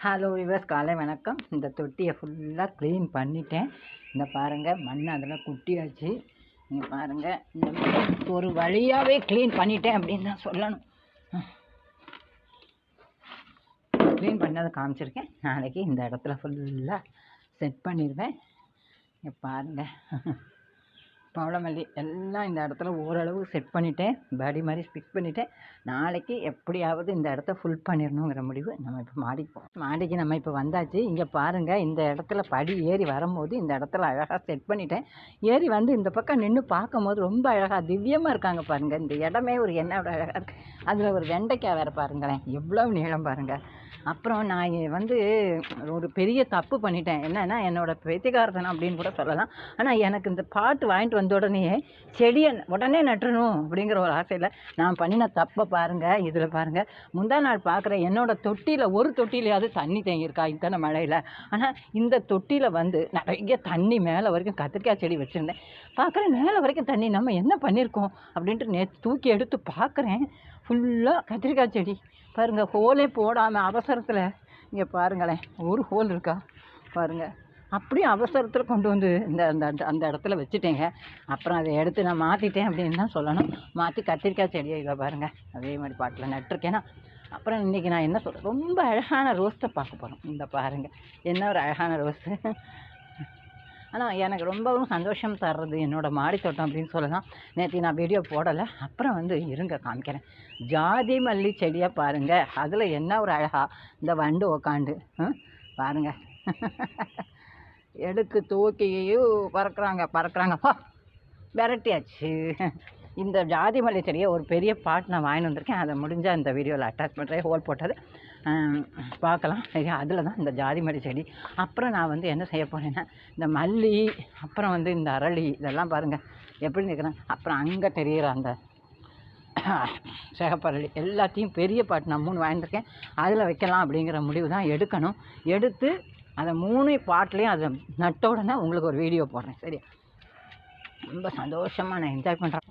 Hello viewers காலை வணக்கம். இந்த தொட்டியை ஃபுல்லாக க்ளீன் பண்ணிட்டேன். இந்த பாருங்கள் மண் அதெல்லாம் குட்டியாச்சு. நீங்கள் பாருங்கள் இந்த ஒரு வழியாகவே க்ளீன் பண்ணிட்டேன் அப்படின்னு தான் சொல்லணும். க்ளீன் பண்ணதை காமிச்சிருக்கேன். நாளைக்கு இந்த இடத்துல ஃபுல்லாக செட் பண்ணிடுவேன். இங்கே பாருங்கள் பவளமல்லி எல்லாம் இந்த இடத்துல ஓரளவு செட் பண்ணிட்டேன். பாடி மாதிரி ஃபிக்ஸ் பண்ணிட்டேன். நாளைக்கு எப்படியாவது இந்த இடத்த ஃபுல் பண்ணிடணுங்கிற முடிவு நம்ம இப்போ மாடிக்கு மாடிக்கு நம்ம இப்போ வந்தாச்சு. இங்கே பாருங்கள் இந்த இடத்துல படி ஏறி வரும்போது இந்த இடத்துல அழகாக செட் பண்ணிட்டேன். ஏறி வந்து இந்த பக்கம் நின்று பார்க்கும்போது ரொம்ப அழகாக திவ்யமாக இருக்காங்க பாருங்கள் இந்த இடமே ஒரு என்னோட அழகாக இருக்குது அதில் ஒரு வெண்டைக்காய் வேறு பாருங்களேன். எவ்வளோ நீளம் பாருங்கள் அப்புறம் நான் வந்து ஒரு பெரிய தப்பு பண்ணிட்டேன். என்னன்னா என்னோடய பேத்திகாரத்தனம் அப்படின்னு கூட சொல்லலாம். ஆனால் எனக்கு இந்த பாட்டு வாங்கிட்டு வந்த உடனே செடியை உடனே நட்டுறணும் அப்படிங்கிற ஒரு ஆசையில் நான் பண்ணின தப்பை பாருங்கள் இதில் பாருங்கள் முந்தா நாள் பார்க்குறேன் என்னோட தொட்டியில் ஒரு தொட்டிலையாவது தண்ணி தேங்கியிருக்கா இத்தனை மழையில். ஆனால் இந்த தொட்டியில் வந்து நிறைய தண்ணி மேலே வரைக்கும் கத்திரிக்காய் செடி வச்சுருந்தேன். பார்க்குறேன் மேலே வரைக்கும் தண்ணி. நம்ம என்ன பண்ணியிருக்கோம் அப்படின்ட்டு நேற்று தூக்கி எடுத்து பார்க்குறேன் ஃபுல்லாக கத்திரிக்காய் செடி. பாருங்கள் ஹோலே போடாமல் அவசரத்தில். இங்கே பாருங்களேன் ஒரு ஹோல் இருக்கா? பாருங்கள் அப்படியே அவசரத்தில் கொண்டு வந்து இந்த அந்த அந்த- அந்த இடத்துல வச்சுட்டேங்க. அப்புறம் அதை எடுத்து நான் மாற்றிட்டேன் அப்படின்னு தான் சொல்லணும். மாற்றி கத்திரிக்காய் செடியை இதை பாருங்கள் அதே மாதிரி பாட்டில் நட்டிருக்கேன்னா அப்புறம் இன்றைக்கி நான் என்ன சொல்கிறேன் ரொம்ப அழகான ரோஸ்ட்டை பார்க்க போகிறோம் இந்த பாருங்கள் என்ன ஒரு அழகான ரோஸ்ட்டு ஆனால் எனக்கு ரொம்பவும் சந்தோஷம் தர்றது என்னோட மாடி தோட்டம் அப்படின்னு சொல்லலாம். நேற்று நான் வீடியோ போடலை. அப்புறம் வந்து இருங்க காமிக்கிறேன். ஜாதி மல்லி செடியை பாருங்கள் அதில் என்ன ஒரு அழகா? இந்த வண்டு உக்காண்டு. பாருங்க. எடுக்கு தூக்கியும் பறக்குறாங்க பறக்கிறாங்கப்பா விரட்டியாச்சு. இந்த ஜாதி மல்லி செடியை ஒரு பெரிய பாட் நான் வாங்கிட்டு வந்திருக்கேன். அதை முடிஞ்சால் இந்த வீடியோவில் அட்டாச் பண்ணுறேன் ஹோல் போட்டது. பார்க்கலாம். சரி அதில் தான் இந்த ஜாதி மல்லி செடி. அப்புறம் நான் வந்து என்ன செய்ய போகிறேன்னா இந்த மல்லி அப்புறம் வந்து இந்த அரளி இதெல்லாம் பாருங்கள் எப்படி நிற்கிறேன் அப்புறம் அங்கே தெரிகிற அந்த சிகப்பரளி எல்லாத்தையும் பெரிய பாட்டு நான் மூணு வாங்கியிருக்கேன் அதில் வைக்கலாம் அப்படிங்கிற முடிவு தான் எடுக்கணும். எடுத்து அதை மூணு பாட்லேயும் அதை நட்ட உடனே உங்களுக்கு ஒரு வீடியோ போடுறேன். சரி ரொம்ப சந்தோஷமாக நான் என்ஜாய் பண்ணுறேன்